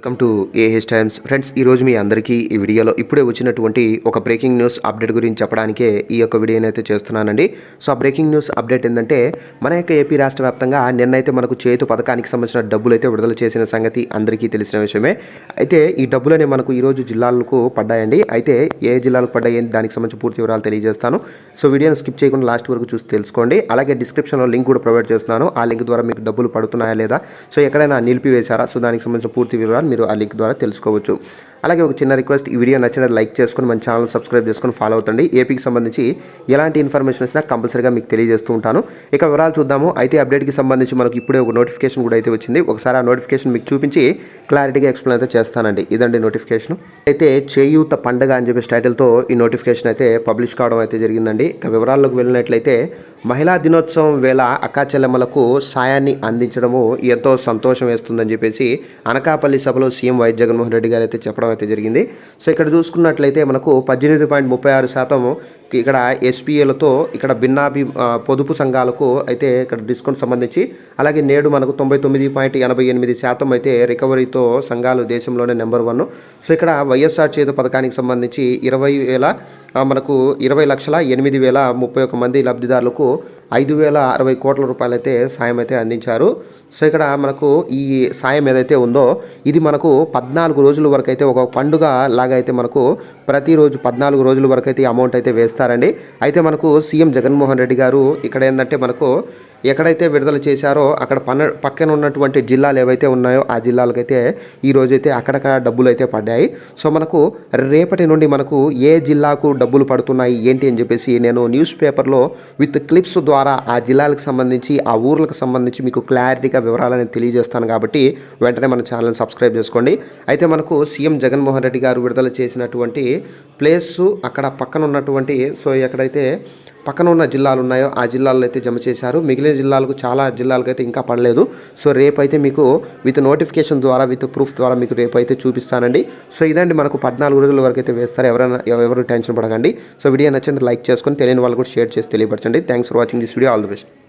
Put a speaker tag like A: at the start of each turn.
A: Welcome to AH times friends ఈరోజు మీ అందరికీ ఈ వీడియోలో ఇప్పుడే వచ్చినటువంటి ఒక బ్రేకింగ్ న్యూస్ అప్డేట్ గురించి చెప్పడానికే ఈ యొక్క వీడియోని అయితే చేస్తున్నానండి. సో ఆ బ్రేకింగ్ న్యూస్ అప్డేట్ ఏంటంటే మన యొక్క ఏపీ రాష్ట్ర వ్యాప్తంగా నిన్నైతే మనకు చేతు పథకానికి సంబంధించిన డబ్బులు అయితే విడుదల చేసిన సంగతి అందరికీ తెలిసిన విషయమే. అయితే ఈ డబ్బులనే మనకు ఈరోజు జిల్లాలకు పడ్డాయండి. అయితే ఏ జిల్లాలకు పడ్డాయి దానికి సంబంధించి పూర్తి వివరాలు తెలియజేస్తాను. సో వీడియోని స్కిప్ చేయకుండా లాస్ట్ వరకు చూసి తెలుసుకోండి. అలాగే డిస్క్రిప్షన్లో లింక్ కూడా ప్రొవైడ్ చేస్తున్నాను. ఆ లింక్ ద్వారా మీకు డబ్బులు పడుతున్నాయా లేదా? సో ఎక్కడైనా నిలిపివేశారా? సో దానికి సంబంధించిన పూర్తి వివరాలు మీరు ఆ లింక్ ద్వారా తెలుసుకోవచ్చు. అలాగే ఒక చిన్న రిక్వెస్ట్ ఈ వీడియో నచ్చినది లైక్ చేసుకొని మన ఛానల్ సబ్స్క్రైబ్ చేసుకొని ఫాలో అవుతండి ఏపీకి సంబంధించి ఎలాంటి ఇన్ఫర్మేషన్ వచ్చినా కంపల్సరీగా మీకు తెలియజేస్తూ ఉంటాను. ఇక వివరాలు చూద్దాము. అయితే అప్డేట్కి సంబంధించి మనకు ఇప్పుడే ఒక నోటిఫికేషన్ కూడా అయితే వచ్చింది. ఒకసారి ఆ నోటిఫికేషన్ మీకు చూపించి క్లారిటీగా ఎక్స్ప్లెయిన్ అయితే చేస్తానండి. ఇదండి నోటిఫికేషన్ అయితే చేయూత పండగ అని చెప్పేసి టైటిల్తో ఈ నోటిఫికేషన్ అయితే పబ్లిష్ కావడం అయితే జరిగిందండి. ఇక వివరాల్లోకి వెళ్ళినట్లయితే మహిళా దినోత్సవం వేళ అక్కా చెల్లెమ్మలకు సాయాన్ని అందించడము ఎంతో సంతోషం వేస్తుందని చెప్పేసి అనకాపల్లి సభలో సీఎం వైఎస్ జగన్మోహన్ రెడ్డి గారు అయితే చెప్పడం అయితే జరిగింది. సో ఇక్కడ చూసుకున్నట్లయితే మనకు పద్దెనిమిది పాయింట్ ముప్పై ఆరు శాతం ఇక్కడ ఎస్పీఏలతో ఇక్కడ భిన్నాభి పొదుపు సంఘాలకు అయితే ఇక్కడ డిస్కౌంట్ సంబంధించి అలాగే నేడు మనకు తొంభై తొమ్మిది పాయింట్ ఎనభై ఎనిమిది శాతం అయితే రికవరీతో సంఘాలు దేశంలోనే నెంబర్ వన్. సో ఇక్కడ వైఎస్ఆర్ చేతు పథకానికి సంబంధించి ఇరవై వేల మనకు ఇరవై లక్షల ఎనిమిది వేల ముప్పై ఒక మంది లబ్ధిదారులకు ఐదు వేల అరవై కోట్ల రూపాయలైతే సాయం అయితే అందించారు. సో ఇక్కడ మనకు ఈ సాయం ఏదైతే ఉందో ఇది మనకు పద్నాలుగు రోజుల వరకు అయితే ఒక పండుగ లాగా అయితే మనకు ప్రతిరోజు పద్నాలుగు రోజుల వరకు అయితే అమౌంట్ అయితే వేస్తారండి. అయితే మనకు సీఎం జగన్మోహన్ రెడ్డి గారు ఇక్కడ ఏంటంటే మనకు ఎక్కడైతే విడుదల చేశారో అక్కడ పన్న పక్కన ఉన్నటువంటి జిల్లాలు ఏవైతే ఉన్నాయో ఆ జిల్లాలకైతే ఈరోజైతే అక్కడక్కడ డబ్బులు అయితే పడ్డాయి. సో మనకు రేపటి నుండి మనకు ఏ జిల్లాకు డబ్బులు పడుతున్నాయి ఏంటి అని చెప్పేసి నేను న్యూస్ పేపర్లో విత్ క్లిప్స్ ద్వారా ఆ జిల్లాలకు సంబంధించి ఆ ఊర్లకు సంబంధించి మీకు క్లారిటీగా వివరాలని తెలియజేస్తాను కాబట్టి వెంటనే మన ఛానల్ సబ్స్క్రైబ్ చేసుకోండి. అయితే మనకు సీఎం జగన్మోహన్ రెడ్డి గారు విడుదల చేసినటువంటి ప్లేస్ అక్కడ పక్కన ఉన్నటువంటి సో ఎక్కడైతే పక్కన ఉన్న జిల్లాలు ఉన్నాయో ఆ జిల్లాల్లో అయితే జమ చేశారు. మిగిలిన జిల్లాలకు చాలా జిల్లాలకు అయితే ఇంకా పడలేదు. సో రేపైతే మీకు విత్ నోటిఫికేషన్ ద్వారా విత్ ప్రూఫ్ ద్వారా మీకు రేపైతే అయితే చూపిస్తానండి. సో ఇదండి మనకు పద్నాలుగు రోజుల వరకు అయితే వేస్తారు. ఎవరైనా ఎవరు టెన్షన్ పడకండి. సో వీడియో నచ్చండి లైక్ చేసుకొని తెలియని వాళ్ళు కూడా షేర్ చేసి తెలియపరచండి. Thanks for watching this video. All the best.